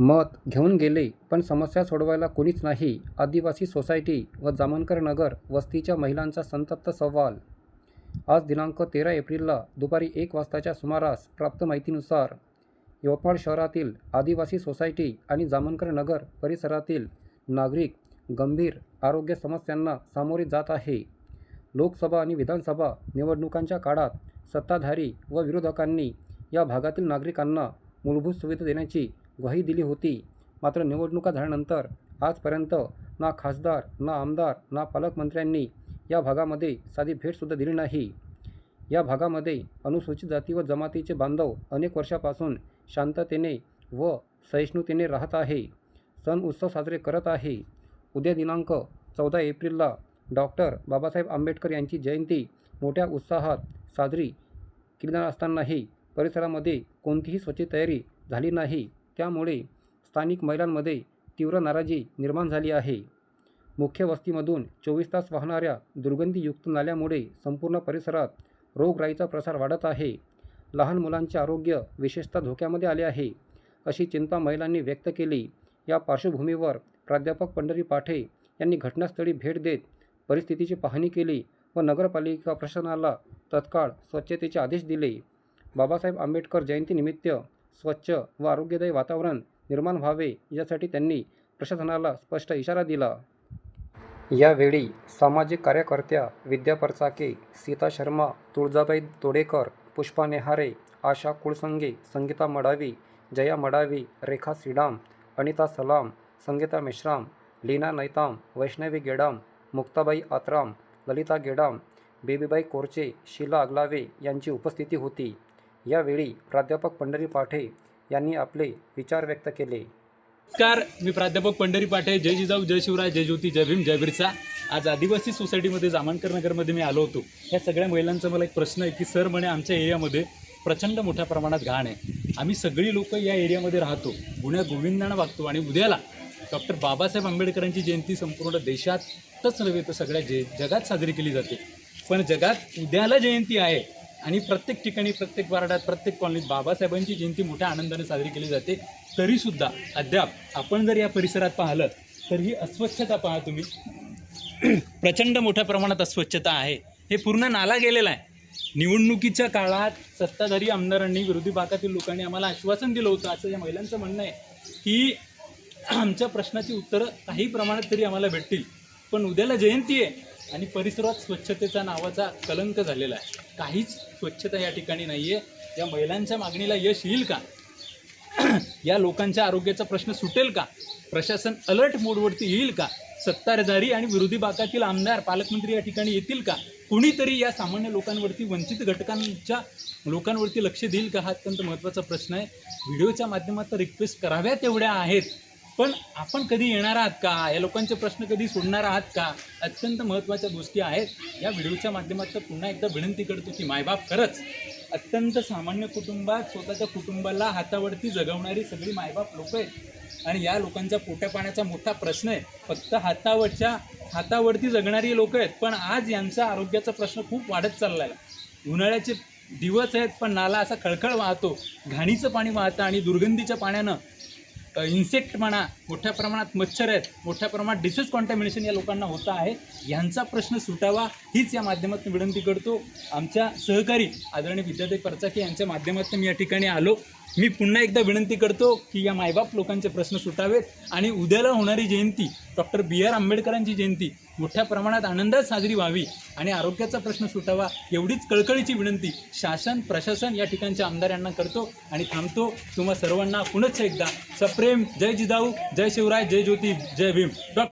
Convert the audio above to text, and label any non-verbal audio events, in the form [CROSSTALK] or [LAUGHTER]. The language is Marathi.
मत घेऊन गेले पण समस्या सोडवायला कोणीच नाही. आदिवासी सोसायटी व जामनकर नगर वस्तीच्या महिलांचा संतप्त सवाल. आज दिनांक तेरा एप्रिलला दुपारी एक वाजताच्या सुमारास प्राप्त माहितीनुसार यवतमाळ शहरातील आदिवासी सोसायटी आणि जामनकर नगर परिसरातील नागरिक गंभीर आरोग्य समस्यांना सामोरे जात आहे. लोकसभा आणि विधानसभा निवडणुकांच्या काळात सत्ताधारी व विरोधकांनी या भागातील नागरिकांना मूलभूत सुविधा देण्याची ग्वाही दिली होती. मात्र निवडणुका झाल्यानंतर आजपर्यंत ना खासदार ना आमदार ना पालकमंत्र्यांनी या भागामध्ये साधी भेटसुद्धा दिली नाही. या भागामध्ये अनुसूचित जाती व जमातीचे बांधव अनेक वर्षापासून शांततेने व सहिष्णुतेने राहत आहे. सण उत्सव साजरे करत आहे. उद्या दिनांक चौदा एप्रिलला डॉक्टर बाबासाहेब आंबेडकर यांची जयंती मोठ्या उत्साहात साजरी केली जाणार असतानाही परिसरामध्ये कोणतीही स्वच्छ तयारी झाली नाही. त्यामुळे स्थानिक महिलांमध्ये तीव्र नाराजी निर्माण झाली आहे. मुख्य वस्तीमधून चोवीस तास वाहणाऱ्या दुर्गंधीयुक्त नाल्यामुळे संपूर्ण परिसरात रोगराईचा प्रसार वाढत आहे. लहान मुलांचे आरोग्य विशेषतः धोक्यामध्ये आले आहे अशी चिंता महिलांनी व्यक्त केली. या पार्श्वभूमीवर प्राध्यापक पंढरी पाठे यांनी घटनास्थळी भेट देत परिस्थितीची पाहणी केली व नगरपालिका प्रशासनाला तत्काळ स्वच्छतेचे आदेश दिले. बाबासाहेब आंबेडकर जयंतीनिमित्त स्वच्छ व आरोग्यदायी वातावरण निर्माण व्हावे यासाठी त्यांनी प्रशासनाला स्पष्ट इशारा दिला. यावेळी सामाजिक कार्यकर्त्या विद्या परचाके सीता शर्मा तुळजाबाई तोडेकर पुष्पा नेहारे आशा कुळसंगे संगीता मडावी जया मडावी रेखा सिडाम अनिता सलाम संगीता मेश्राम लीना नैताम वैष्णवी गेडाम मुक्ताबाई आत्राम ललिता गेडाम बेबीबाई कोरचे शीला अगलावे यांची उपस्थिती होती. यावेळी प्राध्यापक पंढरी पाठे यांनी आपले विचार व्यक्त केले. नमस्कार मी प्राध्यापक पंढरी पाठे. जय जिजाऊ जय शिवराय जय ज्योती जय भीम जय बिरसा. आज आदिवासी सोसायटीमध्ये जामणकर नगरमध्ये मी आलो होतो. या सगळ्या महिलांचा मला एक प्रश्न आहे की सर म्हणे आमच्या एरियामध्ये प्रचंड मोठ्या प्रमाणात घाण आहे. आम्ही सगळी लोक या एरियामध्ये राहतो. गुण्या गोविंदानं वागतो आणि उद्याला डॉक्टर बाबासाहेब आंबेडकरांची जयंती संपूर्ण देशातच नव्हे तर सगळ्या जे जगात साजरी केली जाते. पण जगात उद्याला जयंती आहे. आणि प्रत्येक ठिकाणी प्रत्येक वार्डात प्रत्येक कॉलनीत बाबासाहेबांची जयंती मोठ्या आनंदाने साजरी केली जाते. तरीसुद्धा अद्याप आपण जर या परिसरात पाहिलं तर ही अस्वच्छता पहा तुम्ही. [CLEARS THROAT] प्रचंड मोठ्या प्रमाणात अस्वच्छता आहे. हे पूर्ण नाला गेलेला आहे. निवडणुकीच्या काळात सत्ताधारी आमदारांनी विरोधी भागातील लोकांनी आम्हाला आश्वासन दिलं होतं असं या महिलांचं म्हणणं आहे की [CLEARS THROAT] आमच्या प्रश्नाची उत्तरं काही प्रमाणात तरी आम्हाला भेटतील. पण उद्याला जयंती आहे आणि परिसरात स्वच्छतेचा नावाचा कलंक झालेला आहे. काहीच स्वच्छता या ठिकाणी नाही आहे या महिलांच्या मागणीला यश येईल का? [CLEARS THROAT] या लोकांच्या आरोग्याचा प्रश्न सुटेल का? प्रशासन अलर्ट मोडवरती येईल का? सत्ताधारी आणि विरोधी भागातील आमदार पालकमंत्री या ठिकाणी येतील का? कुणीतरी या सामान्य लोकांवरती वंचित घटकांच्या लोकांवरती लक्ष देईल का? हा अत्यंत महत्त्वाचा प्रश्न आहे. व्हिडिओच्या माध्यमात रिक्वेस्ट कराव्या तेवढ्या आहेत. पण आपण कधी येणार आहात का? या लोकांचे प्रश्न कधी सोडणार आहात का? अत्यंत महत्त्वाच्या गोष्टी आहेत. या व्हिडिओच्या माध्यमातून पुन्हा एकदा विनंती करतो की मायबाप खरंच अत्यंत सामान्य कुटुंबात स्वतःच्या कुटुंबाला हातावरती जगवणारी सगळी मायबाप लोक आहेत. आणि या लोकांचा पोट्या पाण्याचा मोठा प्रश्न आहे. फक्त हातावरच्या हातावरती जगणारी लोक आहेत. पण आज यांचा आरोग्याचा प्रश्न खूप वाढत चालला आहे उन्हाळ्याचे दिवस आहेत पण नाला असा खळखळ वाहतो. घाणीचं पाणी वाहतं आणि दुर्गंधीच्या पाण्यानं इन्सेक्ट म्हणा मोठ्या प्रमाणात मच्छर आहेत मोठ्या प्रमाणात डिसीज कॉन्टॅमिनेशन या लोकांना होतं आहे यांचा प्रश्न सुटावा हीच या माध्यमातून विनंती करतो. आमच्या सहकारी आदरणीय विद्यार्थी परचाके यांच्या माध्यमातून मी या ठिकाणी आलो. मी पुन्हा एकदा विनंती करतो की या मायबाप लोकांचे प्रश्न सुटावेत आणि उद्याला होणारी जयंती डॉक्टर बी आर आंबेडकरांची जयंती मोठ्या प्रमाणात आनंदात साजरी व्हावी आणि आरोग्याचा प्रश्न सुटावा एवढीच कळकळीची विनंती शासन प्रशासन या ठिकाणच्या आमदार यांना करतो आणि थांबतो. तुम्हा सर्वांना पुनश्च एकदा सप्रेम जय जिजाऊ जय शिवराय जय ज्योती जय भीम. डॉ